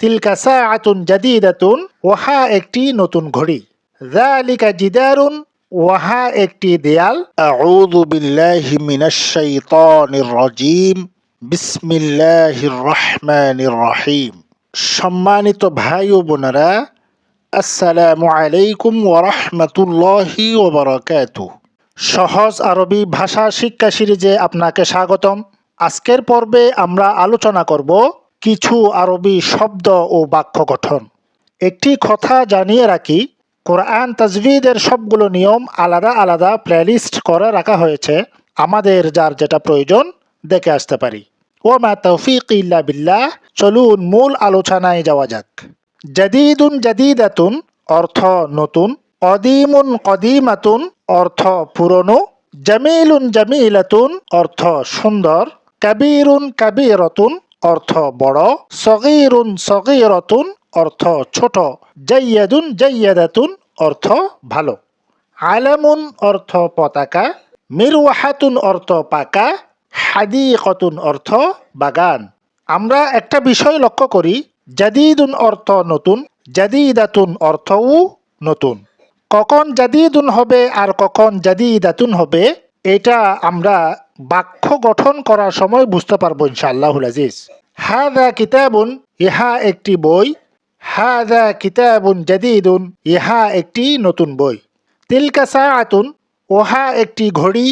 তিলকা সাআতুন জাদিদাতুন ওহা একটি নতুন ঘড়ি যালিকা জিদারুন ওহা একটি দেয়াল আউযু বিল্লাহি মিনাশ শাইতানির রাজিম বিসমিল্লাহির রহমানির রহিম সম্মানিত ভাই ও বোনেরা আসসালামু আলাইকুম ওয়া রাহমাতুল্লাহি ওয়া বারাকাতুহু সহজ আরবি ভাষা শিক্ষা সিরিজে আপনাকে স্বাগতম। আজকের পর্বে আমরা আলোচনা করব কিছু আরবি শব্দ ও বাক্য গঠন। একটি কথা জানিয়ে রাখি, কোরআন তাজভিদের সবগুলো নিয়ম আলাদা আলাদা প্লেলিস্ট করে রাখা হয়েছে। আমাদের যার যেটা প্রয়োজন, দেখে আসতে পারি। ও মা তৌফিক ইল্লা বিল্লাহ, চলুন মূল আলোচনায় যাওয়া যাক। জাদিদুন জাদিদাতুন, অর্থ নতুন। কদিমুন কদিমাতুন, অর্থ পুরনো। জামিলুন জামিলাতুন, অর্থ সুন্দর। কাবিরুন কাবিরতুন, অর্থ বড়। সগীরুন সগীরতুন, অর্থ ছোট। জাইয়াদুন জাইয়াদাতুন, অর্থ ভালো। আলামুন, অর্থ পতাকা। মিরওয়াহাতুন, অর্থ পাকা। হাদিকতুন, অর্থ বাগান। আমরা একটা বিষয় লক্ষ্য করি, জাদিদুন, অর্থ নতুন। জাদিদাতুন, অর্থও নতুন। কখন জাদিদুন হবে আর কখন জাদিদাতুন হবে, এটা আমরা বাক্য গঠন করার সময় বুঝতে পারব ইনশাআল্লাহুল আজিজ। হাদা কিতাবুন, ইহা একটি বই। হাদা কিতাবুন জাদিদুন, ইহা একটি নতুন বই। তিলকা সাআতুন, ওহা একটি ঘড়ি।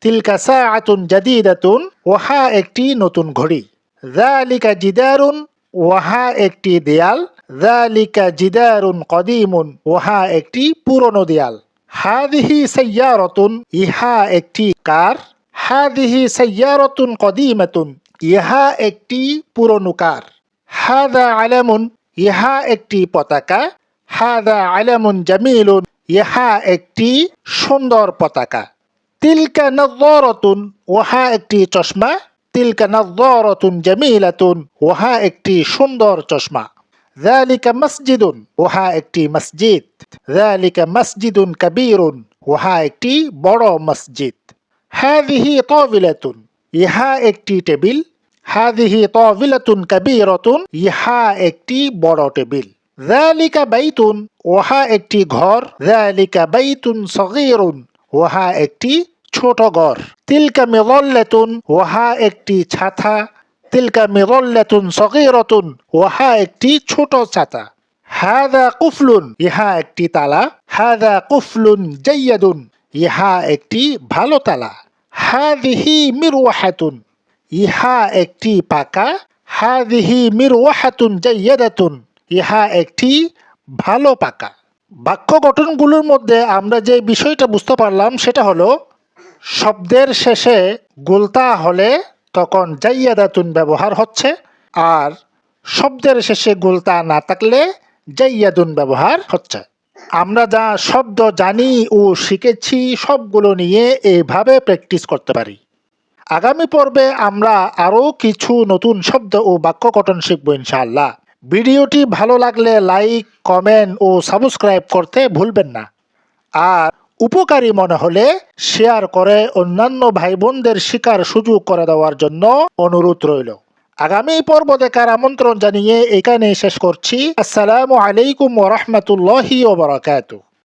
তিলকা সাআতুন জাদিদাতুন, ওহা একটি নতুন ঘড়ি। যালিকা জিদারুন, ওহা একটি দেয়াল। যালিকা জিদারুন কদিমুন ওহা একটি পুরনো দেয়াল। হাদিহি সাইয়ারতুন ইহা একটি কার। হাদিহি সাইয়ারতুন কদিমাতুন ইহা একটি পুরনো কার। হাদা আলামুন ইহা একটি পতাকা। হাদা আলামুন জামিলুন ইহা একটি সুন্দর পতাকা। তিলকা নজরতুন ওহা একটি চশমা। তিলকা নজরতুন জামিলাতুন ওহা একটি সুন্দর চশমা। ذلك مسجد ওহা একটি মসজিদ ذلك مسجد كبير ওহা একটি বড় মসজিদ هذه طاولة ইহা একটি টেবিল هذه طاولة كبيرة ইহা একটি বড় টেবিল ذلك بيت ওহা একটি ঘর ذلك بيت صغير ওহা একটি ছোট ঘর তিলকা মিদল্লাতুন ওহা একটি ছাতা তিলকা মিদল্লাতুন সগীরাতুন ওহা একটি ছোট ছাতা। হাদা কুফলুন, ইহা একটি তালা। হাদা কুফলুন জাইয়াদুন, ইহা একটি ভালো তালা। হাদিহি মিরওয়াহাতুন, ইহা একটি পাকা। হাদিহি মিরওয়াহাতুন জাইয়াদাতুন, ইহা একটি ভালো পাকা। বাক্য গঠনগুলোর মধ্যে আমরা যে বিষয়টা বুঝতে পারলাম সেটা হলো, শব্দের শেষে গোলতা হলে তখন জাইয়াদাতুন ব্যবহার হচ্ছে। আর শব্দের শেষে গুলতা না থাকলে জাইয়াদুন ব্যবহার হচ্ছে। আমরা যা শব্দ জানি ও শিখেছি সবগুলো নিয়ে এইভাবে প্র্যাকটিস করতে পারি। আগামী পর্বে আমরা আরও কিছু নতুন শব্দ ও বাক্য গঠন শিখব ইনশাআল্লাহ। ভিডিওটি ভালো লাগলে লাইক, কমেন্ট ও সাবস্ক্রাইব করতে ভুলবেন না। আর উপকারী মনে হলে শেয়ার করে অন্যান্য ভাই বোনদের শিকার সুযোগ করে দেওয়ার জন্য অনুরোধ রইল। আগামী পর্ব দেখার আমন্ত্রণ জানিয়ে এখানে শেষ করছি। আসসালামু আলাইকুম ওরহমতুল্লাহি ওবরাকাতু